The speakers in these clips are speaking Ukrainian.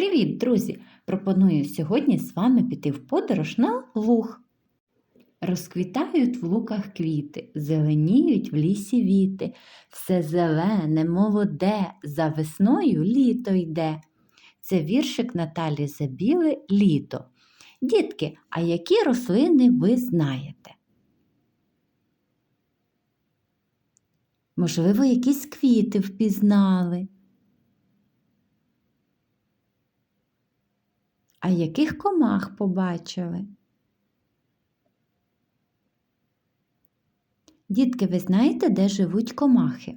Привіт, друзі! Пропоную сьогодні з вами піти в подорож на луг. Розквітають в луках квіти, зеленіють в лісі віти, все зелене, молоде, за весною літо йде. Це віршик Наталі Забіли Літо. Дітки, а які рослини ви знаєте? Можливо, якісь квіти впізнали. А яких комах побачили? Дітки, ви знаєте, де живуть комахи?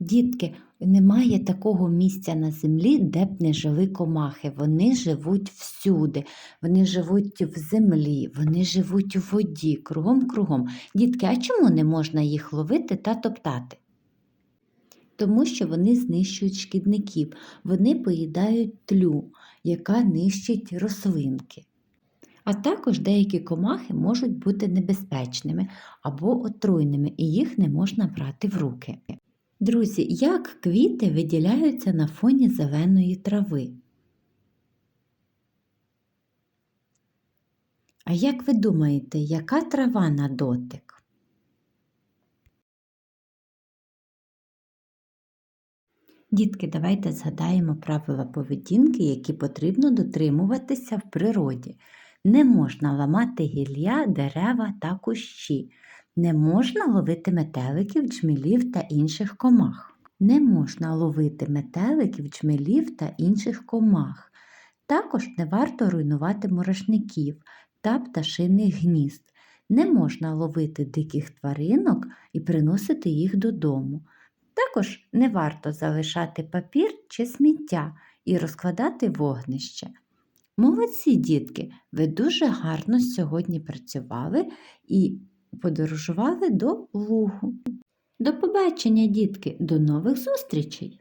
Дітки, немає такого місця на землі, де б не жили комахи. Вони живуть всюди, вони живуть в землі, вони живуть у воді, кругом-кругом. Дітки, а чому не можна їх ловити та топтати? Тому що вони знищують шкідників, вони поїдають тлю, яка нищить рослинки. А також деякі комахи можуть бути небезпечними або отруйними, і їх не можна брати в руки. Друзі, як квіти виділяються на фоні зеленої трави? А як ви думаєте, яка трава на дотик? Дітки, давайте згадаємо правила поведінки, які потрібно дотримуватися в природі. Не можна ламати гілля, дерева та кущі. Не можна ловити метеликів, джмелів та інших комах. Не можна ловити метеликів, джмелів та інших комах. Також не варто руйнувати мурашників та пташиних гнізд. Не можна ловити диких тваринок і приносити їх додому. Також не варто залишати папір чи сміття і розкладати вогнище. Молодці дітки, ви дуже гарно сьогодні працювали і подорожували до лугу. До побачення, дітки, до нових зустрічей!